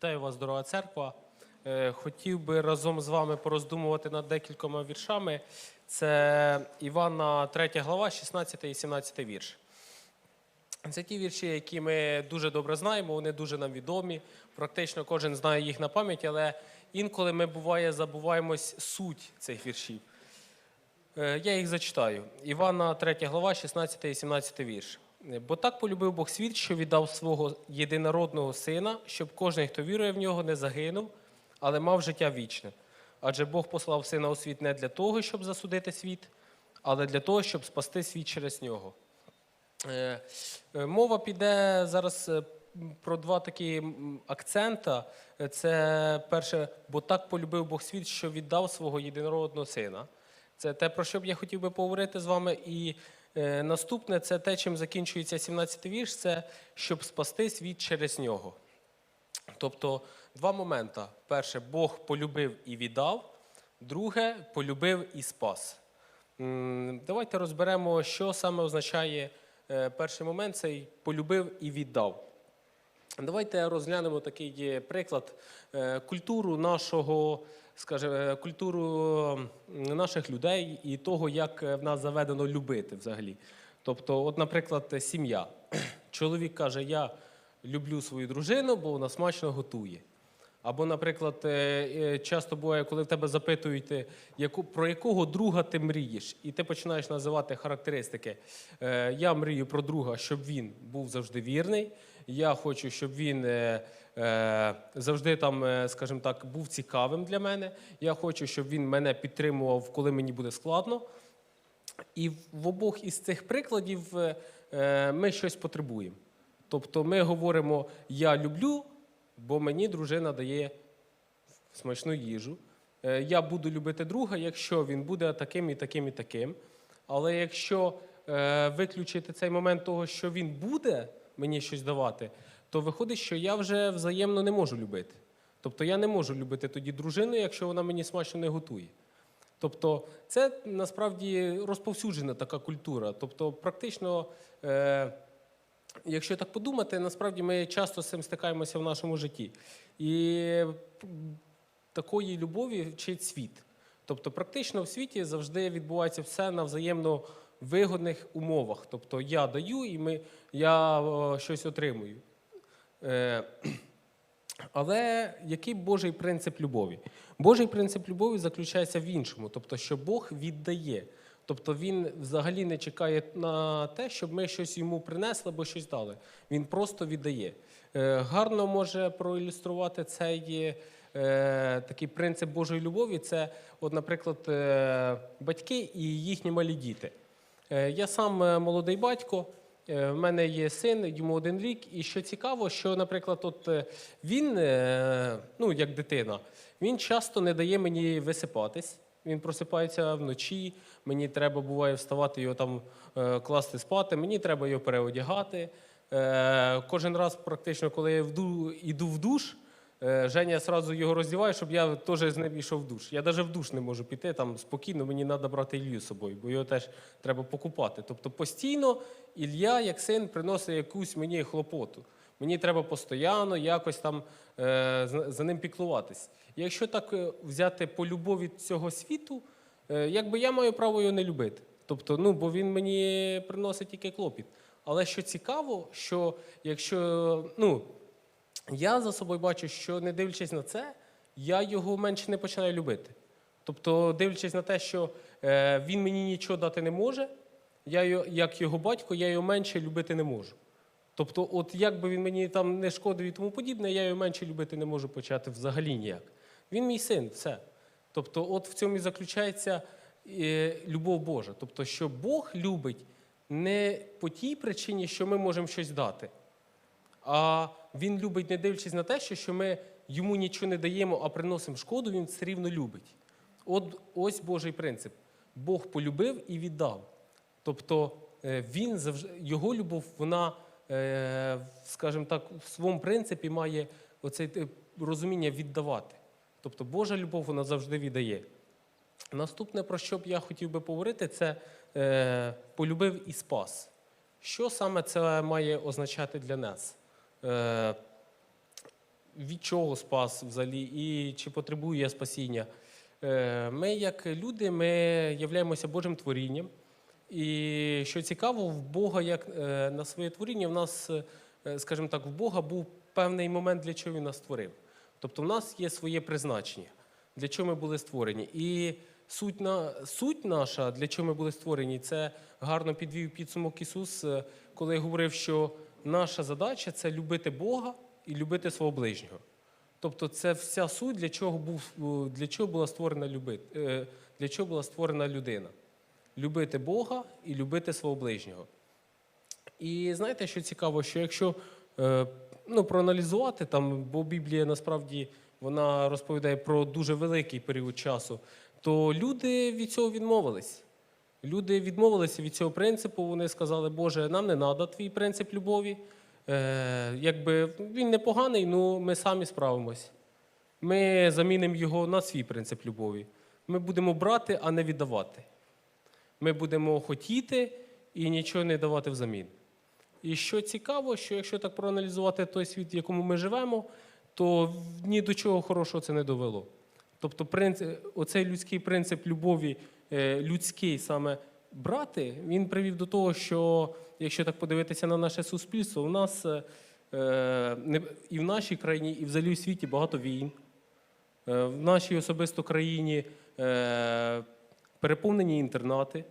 Вітаю вас, дорога церква. Е, Хотів би разом з вами пороздумувати над декількома віршами. Це Івана 3 глава, 16 і 17 вірш. Це ті вірші, які ми дуже добре знаємо, вони дуже нам відомі. Практично кожен знає їх на пам'ять, але інколи ми буває забуваємось суть цих віршів. Е, Я їх зачитаю. Івана 3 глава, 16 і 17 вірш. Бо так полюбив Бог світ, що віддав свого єдинородного сина, щоб кожен, хто вірує в нього, не загинув, але мав життя вічне. Адже Бог послав сина у світ не для того, щоб засудити світ, але для того, щоб спасти світ через нього. Е, е, Мова піде зараз е, про два такі акцента. Це перше, бо так полюбив Бог світ, що віддав свого єдинородного сина. Це те, про що б я хотів би поговорити з вами. І наступне це те, чим закінчується 17-й вірш, це щоб спасти світ через нього. Тобто два моменти. Перше, Бог полюбив і віддав, друге полюбив і спас. Давайте розберемо, що саме означає е, перший момент цей полюбив і віддав. Давайте розглянемо такий приклад е, культуру нашого, скажімо, е, культуру наших людей і того, як е, в нас заведено любити взагалі. Тобто, от, наприклад, сім'я. Чоловік каже: Я люблю свою дружину, бо вона смачно готує. Або, наприклад, часто буває, коли в тебе запитують, про якого друга ти мрієш, і ти починаєш називати характеристики. Я мрію про друга, щоб він був завжди вірний. Я хочу, щоб він е, е, завжди там, е, скажімо так, був цікавим для мене. Я хочу, щоб він мене підтримував, коли мені буде складно. І в обох із цих прикладів ми щось потребуємо. Тобто ми говоримо Я люблю, бо мені дружина дає смачну їжу. Я буду любити друга, якщо він буде таким і таким і таким. Але якщо виключити цей момент того, що він буде мені щось давати, то виходить, що я вже взаємно не можу любити. Тобто я не можу любити тоді дружину, якщо вона мені смачно не готує. Тобто, це насправді розповсюджена така культура. Тобто, практично, е, якщо так подумати, насправді ми часто з цим стикаємося в нашому житті. І такої любові вчить світ. Тобто, практично в світі завжди відбувається все на взаємно вигодних умовах. Тобто я даю і ми, я щось отримую. Е, але який Божий принцип любові? Божий принцип любові заключається в іншому, тобто, що Бог віддає. Тобто він взагалі не чекає на те, щоб ми щось йому принесли або щось дали. Він просто віддає. Е, Гарно може проілюструвати цей е, такий принцип Божої любові. Це, от, наприклад, е, батьки і їхні малі діти. Е, Я сам е, молодий батько. Е, В мене є син, йому один рік. І що цікаво, що, наприклад, от він, ну як дитина, він часто не дає мені висипатись. Він просипається вночі. Мені треба буває вставати його там класти спати. Мені треба його переодягати. Кожен раз, практично, коли я йду в душ, Женя одразу його роздіває, щоб я теж з ним йшов в душ. Я навіть в душ не можу піти там спокійно, мені треба брати Ілью з собою, бо його теж треба покупати. Тобто постійно Ілля, як син, приносить якусь мені хлопоту. Мені треба постійно якось там е, за- ним піклуватись. Якщо так е, взяти по любові цього світу, е, якби я маю право його не любити. Тобто, ну, бо він мені приносить тільки клопіт. Але що цікаво, що якщо ну, я за собою бачу, що не дивлячись на це, я його менше не починаю любити. Тобто, дивлячись на те, що е, він мені нічого дати не може, я як його батько, я його менше любити не можу. Тобто, от як би він мені там не шкодив і тому подібне, я його менше любити не можу почати взагалі ніяк. Він мій син, все. Тобто, от в цьому і заключається е, любов Божа. Тобто, що Бог любить не по тій причині, що ми можемо щось дати, а він любить, не дивлячись на те, що, ми йому нічого не даємо, а приносимо шкоду, він все рівно любить. От ось Божий принцип. Бог полюбив і віддав. Тобто е, він завжди, його любов, вона, е, скажімо так, в своєму принципі має оце е, розуміння віддавати. Тобто Божа любов вона завжди віддає. Наступне, про що б я хотів би поговорити, це полюбив і спас. Що саме це має означати для нас? Е, від чого спас взагалі, і чи потребую я спасіння. Е, Ми, як люди, ми являємося Божим творінням. І що цікаво, в Бога, як е, на своє творіння, в нас, скажімо так, в Бога був певний момент, для чого він нас створив. Тобто в нас є своє призначення, для чого ми були створені. І суть, на, суть наша, для чого ми були створені, це гарно підвів підсумок Ісус, коли говорив, що наша задача це любити Бога і любити свого ближнього. Тобто, це вся суть, для чого був е, для чого була створена люби- е, для чого була створена людина. Любити Бога і любити свого ближнього. І знаєте, що цікаво, що якщо е, ну, проаналізувати там, бо Біблія насправді вона розповідає про дуже великий період часу, то люди від цього відмовились. Люди відмовилися від цього принципу. Вони сказали, Боже, нам не треба твій принцип любові. Е, якби він непоганий, але ми самі справимось. Ми замінимо його на свій принцип любові. Ми будемо брати, а не віддавати. Ми будемо хотіти і нічого не давати взамін. І що цікаво, що якщо так проаналізувати той світ, в якому ми живемо, то ні до чого хорошого це не довело. Тобто, принцип, оцей людський принцип любові, людський саме брати, він привів до того, що якщо так подивитися на наше суспільство, у нас е, е, і в нашій країні, і взагалі у світі багато війн. Е, В нашій особисто країні е, переповнені інтернати,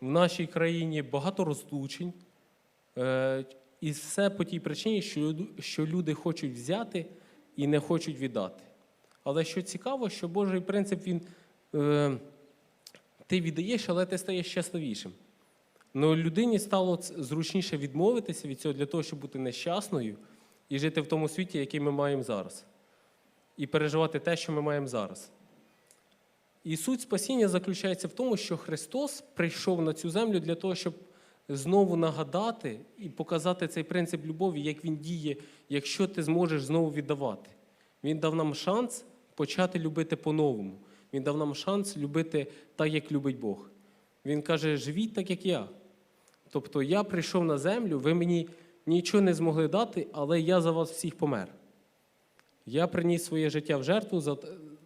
в нашій країні багато розлучень. Е, І все по тій причині, що, люди хочуть взяти і не хочуть віддати. Але що цікаво, що Божий принцип він е, ти віддаєш, але ти стаєш щасливішим. Ну, людині стало зручніше відмовитися від цього для того, щоб бути нещасною і жити в тому світі, який ми маємо зараз, і переживати те, що ми маємо зараз. І суть спасіння заключається в тому, що Христос прийшов на цю землю для того, щоб знову нагадати і показати цей принцип любові, як він діє, якщо ти зможеш знову віддавати. Він дав нам шанс почати любити по-новому. Він дав нам шанс любити так, як любить Бог. Він каже: живіть так, як я. Тобто я прийшов на землю, ви мені нічого не змогли дати, але я за вас всіх помер. Я приніс своє життя в жертву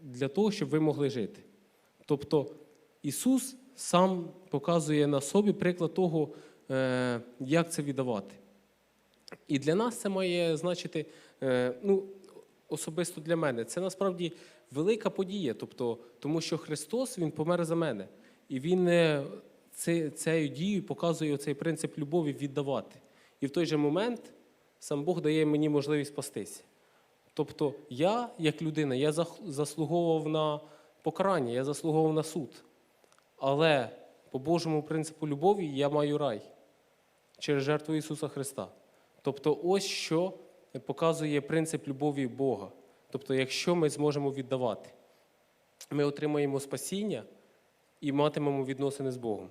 для того, щоб ви могли жити. Тобто Ісус сам показує на собі приклад того, е, як це віддавати. І для нас це має значити, е, ну, особисто для мене, це насправді велика подія, тобто, тому що Христос Він помер за мене. І Він е, цією дією показує цей принцип любові віддавати. І в той же момент сам Бог дає мені можливість спастися. Тобто я, як людина, я заслуговував на покарання, я заслуговував на суд. Але по Божому принципу любові я маю рай через жертву Ісуса Христа. Тобто, ось що показує принцип любові Бога. Тобто, якщо ми зможемо віддавати, ми отримаємо спасіння і матимемо відносини з Богом.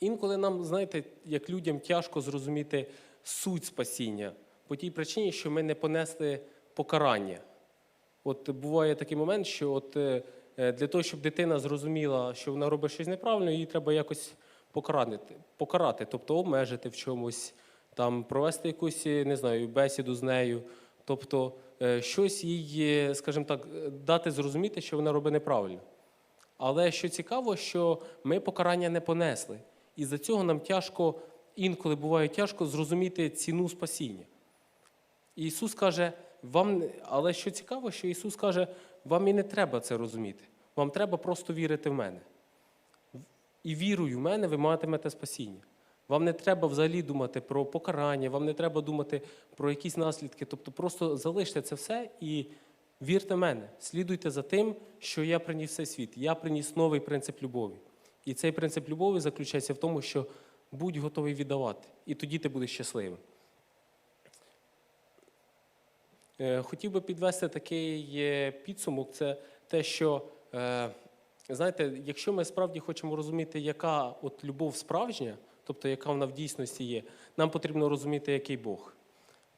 Інколи нам, знаєте, як людям тяжко зрозуміти суть спасіння по тій причині, що ми не понесли покарання. От буває такий момент, що от, е, е, для того, щоб дитина зрозуміла, що вона робить щось неправильно, її треба якось покарати, покарати тобто обмежити в чомусь, там, провести якусь, е, не знаю, бесіду з нею, тобто е, щось їй, скажімо так, е, дати зрозуміти, що вона робить неправильно. Але що цікаво, що ми покарання не понесли. І за цього нам тяжко, інколи буває тяжко зрозуміти ціну спасіння. Ісус каже, вам, але що цікаво, що Ісус каже, вам і не треба це розуміти. Вам треба просто вірити в мене. І вірою в мене ви матимете спасіння. Вам не треба взагалі думати про покарання, вам не треба думати про якісь наслідки. Тобто просто залиште це все і вірте мене. Слідуйте за тим, що я приніс цей світ. Я приніс новий принцип любові. І цей принцип любові заключається в тому, що будь готовий віддавати, і тоді ти будеш щасливим. Е, Хотів би підвести такий е, підсумок: це те, що е, знаєте, якщо ми справді хочемо розуміти, яка от любов справжня, тобто яка вона в дійсності є, нам потрібно розуміти, який Бог.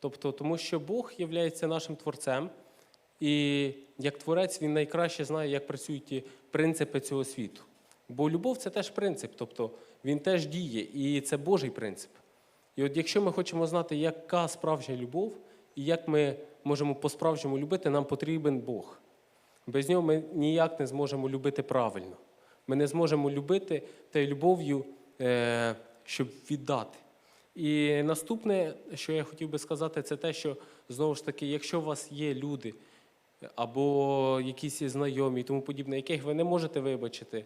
Тобто, тому що Бог є нашим творцем, і як творець він найкраще знає, як працюють ті принципи цього світу. Бо любов це теж принцип, тобто він теж діє, і це Божий принцип. І от якщо ми хочемо знати, яка справжня любов, і як ми можемо по-справжньому любити, нам потрібен Бог. Без нього ми ніяк не зможемо любити правильно. Ми не зможемо любити тією любов'ю, е, щоб віддати. І наступне, що я хотів би сказати, це те, що знову ж таки, якщо у вас є люди або якісь знайомі і тому подібне, яких ви не можете вибачити,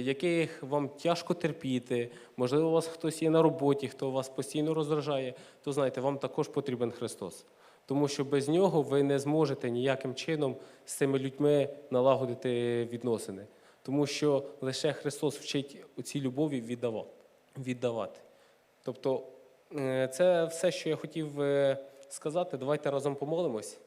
яких вам тяжко терпіти, можливо, у вас хтось є на роботі, хто вас постійно роздражає, то знаєте, вам також потрібен Христос. Тому що без нього ви не зможете ніяким чином з цими людьми налагодити відносини. Тому що лише Христос вчить у цій любові віддава- віддавати. Тобто, е, це все, що я хотів е, сказати. Давайте разом помолимось.